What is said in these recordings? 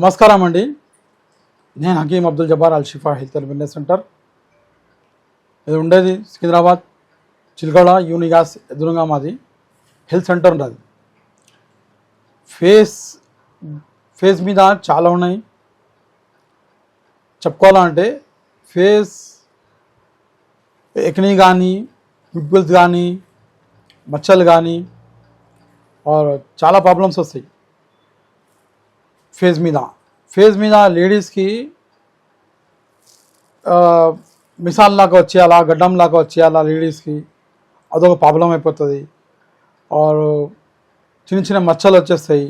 నమస్కారం అండి. నేను Hakeem Abdul Jabbar Al Shifa health and wellness centre. ఇది ఉండేది సికింద్రాబాద్ చిల్గడ యూనిగాస్ ఎదురుగా మాది. హెల్త్ సెంటర్ ఉండదు. ఫేస్ ఫేస్ మీద చాలా ఉన్నాయి. చెప్పుకోవాలంటే ఫేస్ ఎక్ని కానీ పింపుల్స్ కానీ మచ్చలు కానీ ఆర్ చాలా ప్రాబ్లమ్స్ వస్తాయి. ఫేజ్ మీద. ఫేజ్ మీద లేడీస్కి మిసాల్ లాగా వచ్చేయాలా గడ్డం లాగా వచ్చేయాలా లేడీస్కి అదొక ప్రాబ్లం అయిపోతుంది. ఆర్ చిన్న చిన్న మచ్చలు వచ్చేస్తాయి.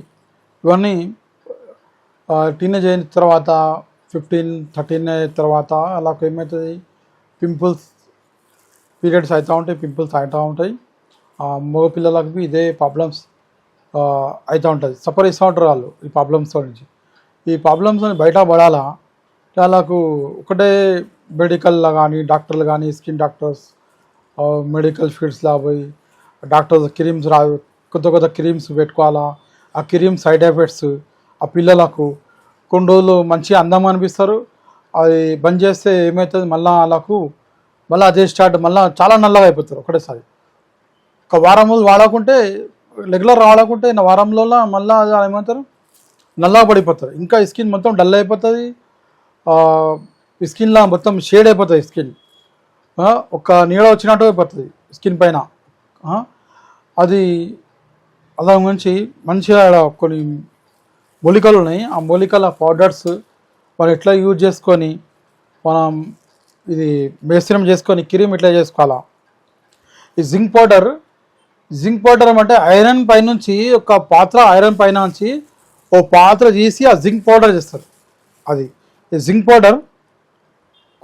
ఇవన్నీ టీనేజ్ అయిన తర్వాత ఫిఫ్టీన్ థర్టీన్ అయిన తర్వాత అలా ఏమవుతుంది పింపుల్స్ పీరియడ్స్ అవుతూ ఉంటాయి పింపుల్స్ అవుతూ ఉంటాయి. మగ పిల్లలకు ఇదే ప్రాబ్లమ్స్. అవుతూ ఉంటుంది. సఫర్ ఇస్తూ ఉంటారు వాళ్ళు ఈ ప్రాబ్లమ్స్ నుంచి. ఈ ప్రాబ్లమ్స్ బయటపడాలా వాళ్ళకు ఒకటే మెడికల్లో కానీ డాక్టర్లు కానీ స్కిన్ డాక్టర్స్ మెడికల్ ఫీల్డ్స్లో పోయి డాక్టర్స్ క్రీమ్స్ రా కొత్త కొత్త క్రీమ్స్ పెట్టుకోవాలా? ఆ క్రీమ్ సైడ్ ఎఫెక్ట్స్ ఆ పిల్లలకు కొన్ని రోజులు మంచి అందం అనిపిస్తారు. అది బంద్ చేస్తే ఏమవుతుంది మళ్ళీ వాళ్ళకు మళ్ళీ అదే స్టార్ట్ మళ్ళీ చాలా నల్లగా అయిపోతారు ఒకటేసారి. ఒక వారం రోజులు వాడకుంటే రెగ్యులర్ వాడకుంటే వారంలో మళ్ళీ ఏమంటారు? నల్లగా పడిపోతారు. ఇంకా స్కిన్ మొత్తం డల్ అయిపోతుంది. స్కిన్లా స్కిన్లో మొత్తం షేడ్ అయిపోతుంది స్కిన్. ఒక నీడ వచ్చినట్టు అయిపోతుంది స్కిన్ పైన. అది అలా గురించి మంచిగా కొన్ని మూలికలు ఉన్నాయి. ఆ మూలికల పౌడర్స్ మనం ఎట్లా యూజ్ చేసుకొని మనం ఇది మేస్త్రం చేసుకొని క్రీమ్ ఎట్లా చేసుకోవాలా? ఈ జింక్ పౌడర్ జింక్ పౌడర్ అంటే ఐరన్ పైనుంచి ఒక పాత్ర ఐరన్ పైన నుంచి ఓ పాత్ర తీసి ఆ జింక్ పౌడర్ చేస్తారు. అది ఈ జింక్ పౌడర్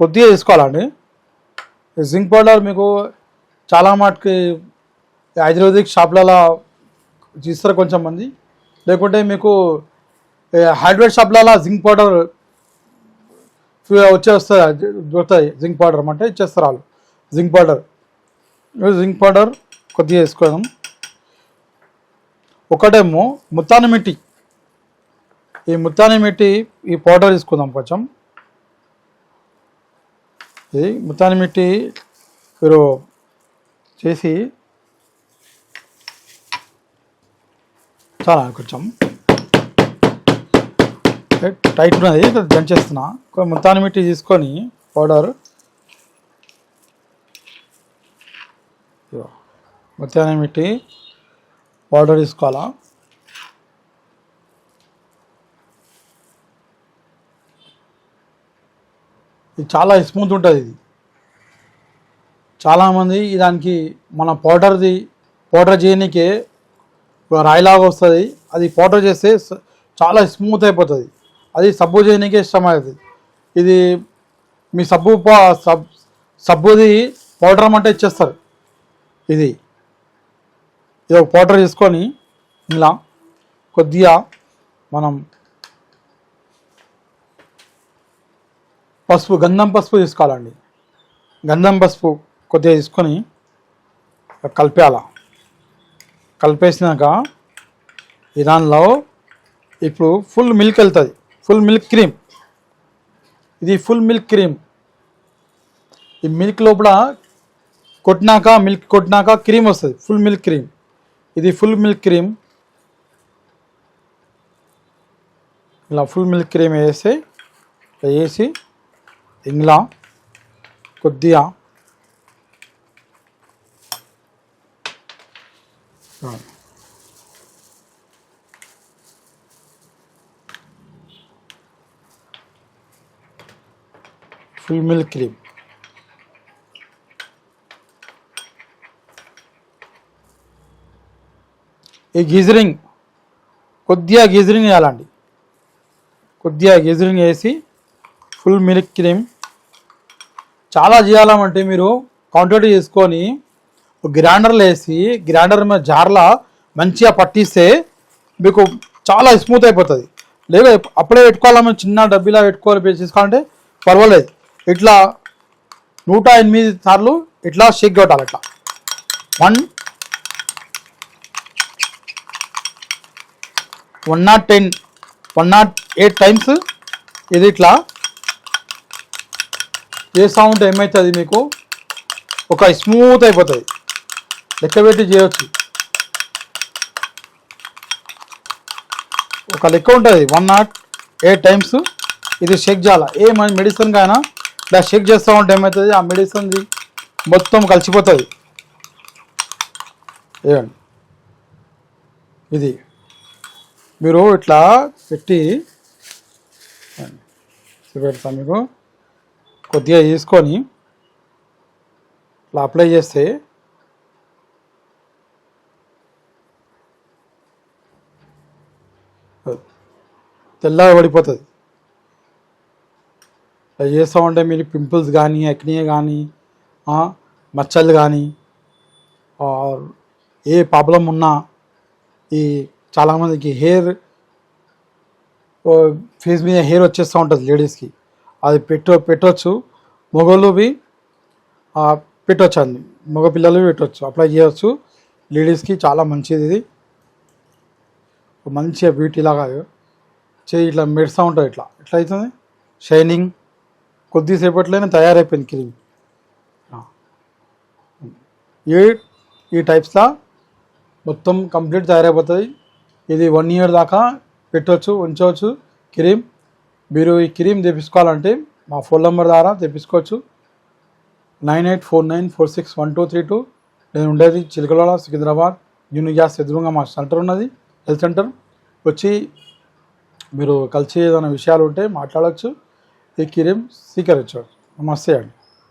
కొద్దిగా తీసుకోవాలండి ఈ జింక్ పౌడర్ మీకు చాలా మటుకి ఆయుర్వేదిక్ షాప్లలో తీస్తారు కొంచెం మంది. లేకుంటే మీకు హైడ్రేట్ షాప్లలో జింక్ పౌడర్ వచ్చే దొరుకుతాయి. జింక్ పౌడర్ అంటే ఇచ్చేస్తారు వాళ్ళు. Zinc powder. జింక్ పౌడర్ కొద్దిగా వేసుకోదాం. ఒకటేమో ముత్తాన మిట్టి. ఈ ముత్తాని మిట్టి ఈ పౌడర్ తీసుకుందాం కొంచెం. ఇది ముత్తాని మిట్టి మీరు చేసి చాలా కొంచెం. టైట్ ఉన్నది దంచేస్తున్నా. కొంచెం ముత్తాని మిట్టి తీసుకొని పౌడర్. ఇదిగో. మధ్యాహ్నం పెట్టి పౌడర్ తీసుకోవాలా? ఇది చాలా స్మూత్ ఉంటుంది ఇది. చాలామంది దానికి మన పౌడర్ది పౌడర్ చేయనీకే ఒక రాయిలాగా వస్తుంది. అది పౌడర్ చేస్తే చాలా స్మూత్ అయిపోతుంది. అది సబ్బు చేయనీకే ఇష్టం ఇది మీ సబ్బు సబ్ సబ్బుది పౌడర్ అంటే ఇచ్చేస్తారు. ఇది. ఇది ఒక పౌడర్ తీసుకొని ఇలా కొద్దిగా మనం పసుపు గంధం పసుపు తీసుకోవాలండి. గంధం పసుపు కొద్దిగా తీసుకొని కలిపేయాల. కలిపేసినాక ఈ దానిలో ఇప్పుడు ఫుల్ మిల్క్ వెళ్తుంది. Full milk cream. ఇది ఫుల్ మిల్క్ క్రీమ్. ఈ మిల్క్ లోపల కొట్టినాక మిల్క్ కొట్టినాక క్రీమ్ వస్తుంది. Full milk cream. ఇది ఫుల్ మిల్క్ క్రీమ్ ఇలా ఫుల్ మిల్క్ క్రీమ్ వేసి ఇలా వేసి ఇంగ్లా కొద్దిగా ఫుల్ మిల్క్ క్రీమ్ ఈ గీజరింగ్? కొద్దిగా గీజరింగ్ వేయాలండి. కొద్దిగా గీజరింగ్ వేసి ఫుల్ మిల్క్ క్రీమ్. చాలా చేయాలంటే మీరు క్వాంటిటీ చేసుకొని గ్రైండర్లో వేసి గ్రైండర్ మీద జార్లా మంచిగా పట్టిస్తే మీకు చాలా స్మూత్ అయిపోతుంది. లేదా అప్పుడే పెట్టుకోవాలన్నా చిన్న డబ్బీలా పెట్టుకోవాలి చేసుకోవాలంటే? పర్వాలేదు. ఇట్లా నూట ఎనిమిది సార్లు ఇట్లా షేక్ కొట్టాలి ఇట్లా one one naught ten one naught eight times ఇది ఇట్లా. ఏ సౌండ్ ఏమవుతుంది మీకు? ఒక స్మూత్ అయిపోతుంది. లెక్క పెట్టి చేయొచ్చు. ఒక లెక్క ఉంటుంది. వన్ నాట్ ఎయిట్ టైమ్స్ ఇది షేక్ చేయాలి? ఏ మన మెడిసిన్ కానీ ఇలా షేక్ చేస్తూ ఉంటే ఏమవుతుంది ఆ మెడిసిన్ది మొత్తం కలిసిపోతుంది. ఏమండి? ఇది. మీరు ఇట్లా పెట్టి పెడతా మీకు. కొద్దిగా తీసుకొని ఇట్లా అప్లై చేస్తే తెల్లగా పడిపోతుంది. అలా చేస్తూ ఉంటే మీరు పింపుల్స్ కానీ ఎక్నీ కానీ మచ్చలు కానీ ఏ ప్రాబ్లం ఉన్నా ఈ చాలామందికి హెయిర్ ఫేస్ మీద హెయిర్ వచ్చేస్తూ ఉంటుంది లేడీస్కి. అది పెట్ట పెట్టవచ్చు మగోళ్ళువి పెట్టవచ్చు అండి. మగ పిల్లలు పెట్టవచ్చు అప్లై చేయవచ్చు లేడీస్కి చాలా మంచిది ఇది. మంచిగా బ్యూటీ లాగా చేయి ఇట్లా మెడుస్తూ ఉంటుంది ఇట్లా. ఇట్లా అవుతుంది షైనింగ్. కొద్దిసేపట్లోనే తయారైపోయింది క్రీమ్. ఈ ఈ టైప్స్లా మొత్తం కంప్లీట్ తయారైపోతుంది. ఇది వన్ ఇయర్ దాకా పెట్టవచ్చు ఉంచవచ్చు క్రీమ్ మీరు ఈ క్రీమ్ తెప్పించుకోవాలంటే మా ఫోన్ నెంబర్ ద్వారా తెప్పించుకోవచ్చు. Nine eight four nine four six one two three two. నేను ఉండేది చిలకలోడ సికింద్రాబాద్ యూని గ్యాస్ ఎదురుగా మా సెంటర్ ఉన్నది హెల్త్ సెంటర్. వచ్చి మీరు కలిసి ఏదైనా విషయాలు ఉంటే మాట్లాడవచ్చు ఈ క్రీమ్ స్వీకరించవచ్చు. నమస్తే అండి.